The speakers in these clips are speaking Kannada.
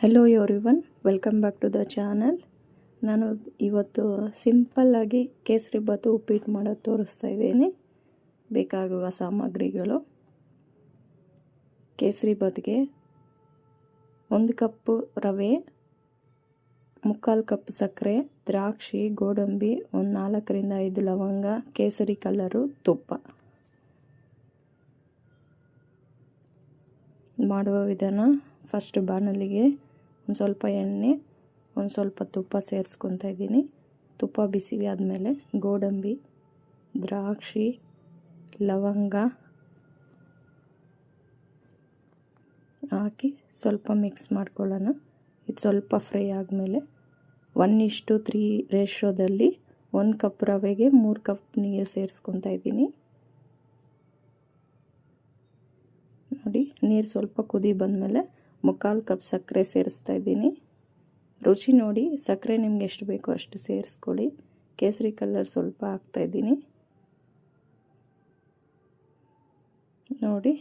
Hello everyone welcome back to the channel ನಾನು ಇವತ್ತು ಸಿಂಪಲ್ಲಾಗಿ ಕೇಸರಿ ಬಾತು ಉಪ್ಪಿಟ್ಟು ಮಾಡೋದು ತೋರಿಸ್ತಾ ಇದ್ದೀನಿ. ಬೇಕಾಗುವ ಸಾಮಗ್ರಿಗಳು. ಕೇಸರಿ ಬಾತ್ಗೆ ಒಂದು ಕಪ್ಪು ರವೆ, ಮುಕ್ಕಾಲು ಕಪ್ ಸಕ್ಕರೆ, ದ್ರಾಕ್ಷಿ, ಗೋಡಂಬಿ, ಒಂದು ನಾಲ್ಕರಿಂದ ಐದು ಲವಂಗ, ಕೇಸರಿ ಕಲರು, ತುಪ್ಪ. ಮಾಡುವ ವಿಧಾನ ಫಸ್ಟ್ ಬಾಣಲಿಗೆ ಒಂದು ಸ್ವಲ್ಪ ಎಣ್ಣೆ, ಒಂದು ಸ್ವಲ್ಪ ತುಪ್ಪ ಸೇರಿಸ್ಕೊತಾ ಇದ್ದೀನಿ. ತುಪ್ಪ ಬಿಸಿ ಆದಮೇಲೆ ಗೋಡಂಬಿ, ದ್ರಾಕ್ಷಿ, ಲವಂಗ ಹಾಕಿ ಸ್ವಲ್ಪ ಮಿಕ್ಸ್ ಮಾಡ್ಕೊಳ್ಳೋಣ. ಇದು ಸ್ವಲ್ಪ ಫ್ರೈ ಆದಮೇಲೆ ಒನ್ ಇಷ್ಟು ತ್ರೀ ರೇಷೋದಲ್ಲಿ ಒಂದು ಕಪ್ ರವೆಗೆ ಮೂರು ಕಪ್ ನೀರು ಸೇರಿಸ್ಕೊತಾ ಇದ್ದೀನಿ. ನೋಡಿ, ನೀರು ಸ್ವಲ್ಪ ಕುದಿ ಬಂದಮೇಲೆ ಮುಕ್ಕಾಲು ಕಪ್ ಸಕ್ಕರೆ ಸೇರಿಸ್ತಾ ಇದ್ದೀನಿ. ರುಚಿ ನೋಡಿ, ಸಕ್ಕರೆ ನಿಮ್ಗೆ ಎಷ್ಟು ಬೇಕೋ ಅಷ್ಟು ಸೇರಿಸ್ಕೊಳ್ಳಿ. ಕೇಸರಿ ಕಲರ್ ಸ್ವಲ್ಪ ಹಾಕ್ತಾಯಿದ್ದೀನಿ ನೋಡಿ,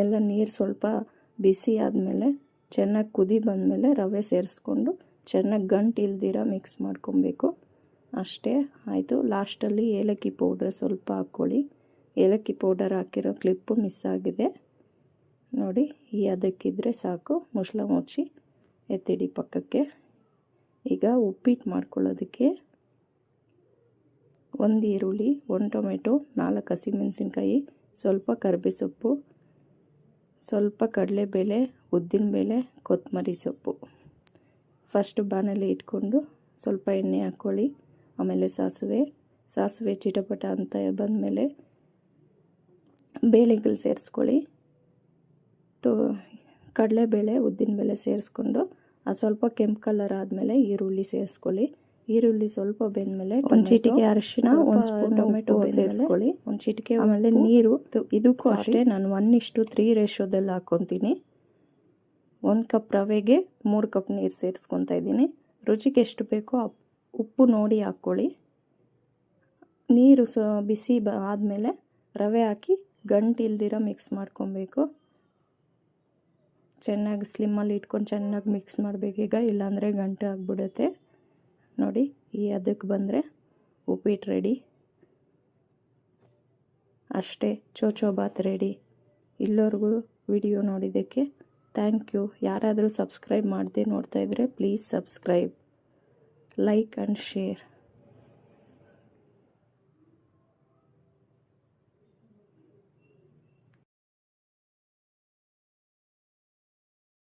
ಎಲ್ಲ ನೀರು ಸ್ವಲ್ಪ ಬಿಸಿ ಆದಮೇಲೆ, ಚೆನ್ನಾಗಿ ಕುದಿ ಬಂದಮೇಲೆ ರವೆ ಸೇರಿಸ್ಕೊಂಡು, ಚೆನ್ನಾಗಿ ಗಂಟು ಇಲ್ದಿರ ಮಿಕ್ಸ್ ಮಾಡ್ಕೊಬೇಕು. ಅಷ್ಟೇ, ಆಯಿತು. ಲಾಸ್ಟಲ್ಲಿ ಏಲಕ್ಕಿ ಪೌಡರ್ ಸ್ವಲ್ಪ ಹಾಕ್ಕೊಳ್ಳಿ. ಏಲಕ್ಕಿ ಪೌಡರ್ ಹಾಕಿರೋ ಕ್ಲಿಪ್ಪು ಮಿಸ್ ಆಗಿದೆ. ನೋಡಿ, ಈ ಅದಕ್ಕಿದ್ರೆ ಸಾಕು. ಮುಸ್ಲ ಮುಚ್ಚಿ ಎತ್ತಿಡಿ ಪಕ್ಕಕ್ಕೆ. ಈಗ ಉಪ್ಪಿಟ್ಟು ಮಾಡ್ಕೊಳ್ಳೋದಕ್ಕೆ ಒಂದು ಈರುಳ್ಳಿ, ಒಂದು ಟೊಮೆಟೊ, ನಾಲ್ಕು ಹಸಿಮೆಣಸಿನ್ಕಾಯಿ, ಸ್ವಲ್ಪ ಕರಿಬೇಸೊಪ್ಪು ಸ್ವಲ್ಪ ಕಡಲೆಬೇಳೆ ಉದ್ದಿನಬೇಳೆ ಕೊತ್ತಂಬರಿ ಸೊಪ್ಪು. ಫಸ್ಟ್ ಬಾಣಲೆ ಇಟ್ಕೊಂಡು ಸ್ವಲ್ಪ ಎಣ್ಣೆ ಹಾಕ್ಕೊಳ್ಳಿ ಆಮೇಲೆ ಸಾಸಿವೆ. ಸಾಸಿವೆ ಚಿಟಪಟ ಅಂತ ಬಂದಮೇಲೆ ಬೇಳೆಗಳು ಸೇರಿಸ್ಕೊಳ್ಳಿ. ತು ಕಡಲೆಬೇಳೆ ಉದ್ದಿನಬೇಳೆ ಸೇರಿಸ್ಕೊಂಡು ಆ ಸ್ವಲ್ಪ ಕೆಂಪು ಕಲರ್ ಆದಮೇಲೆ ಈರುಳ್ಳಿ ಸೇರಿಸ್ಕೊಳ್ಳಿ. ಈರುಳ್ಳಿ ಸ್ವಲ್ಪ ಬೆಂದಮೇಲೆ ಒಂದು ಚಿಟಿಕೆ ಅರಿಶಿನ ಒಂದು ಸ್ಪೂನ್ ಟೊಮೆಟೊ ಸೇರಿಸ್ಕೊಳ್ಳಿ. ಒಂದು ಚಿಟಿಕೆ ಆಮೇಲೆ ನೀರು ಇದಕ್ಕೂ ಅಷ್ಟೇ ನಾನು ಒನ್ ಇಷ್ಟು ತ್ರೀ ರೇಷೋದಲ್ಲಿ ಹಾಕ್ಕೊತೀನಿ ಒಂದು ಕಪ್ ರವೆಗೆ ಮೂರು ಕಪ್ ನೀರು ಸೇರಿಸ್ಕೊತಾ ಇದ್ದೀನಿ. ರುಚಿಗೆ ಎಷ್ಟು ಬೇಕೋ ಉಪ್ಪು ನೋಡಿ ಹಾಕ್ಕೊಳ್ಳಿ. ನೀರು ಸ ಬಿಸಿ ಬ ಆದಮೇಲೆ ರವೆ ಹಾಕಿ ಗಂಟು ಇಲ್ದಿರ ಮಿಕ್ಸ್ ಮಾಡ್ಕೊಬೇಕು. ಚೆನ್ನಾಗಿ ಸ್ಲಿಮ್ಮಲ್ಲಿ ಇಟ್ಕೊಂಡು ಚೆನ್ನಾಗಿ ಮಿಕ್ಸ್ ಮಾಡಬೇಕೀಗ ಇಲ್ಲಾಂದರೆ ಗಂಟೆ ಆಗಿಬಿಡುತ್ತೆ. ನೋಡಿ, ಈ ಅದಕ್ಕೆ ಬಂದರೆ ಉಪ್ಪಿಟ್ಟು ರೆಡಿ ಅಷ್ಟೇ, ಚೋಚೋ ಬಾತ್ ರೆಡಿ ಇಲ್ಲೋರ್ಗೂ ವಿಡಿಯೋ ನೋಡಿದ್ದಕ್ಕೆ ಥ್ಯಾಂಕ್ ಯು ಯಾರಾದರೂ ಸಬ್ಸ್ಕ್ರೈಬ್ ಮಾಡದೆ ನೋಡ್ತಾಯಿದ್ರೆ please subscribe like and share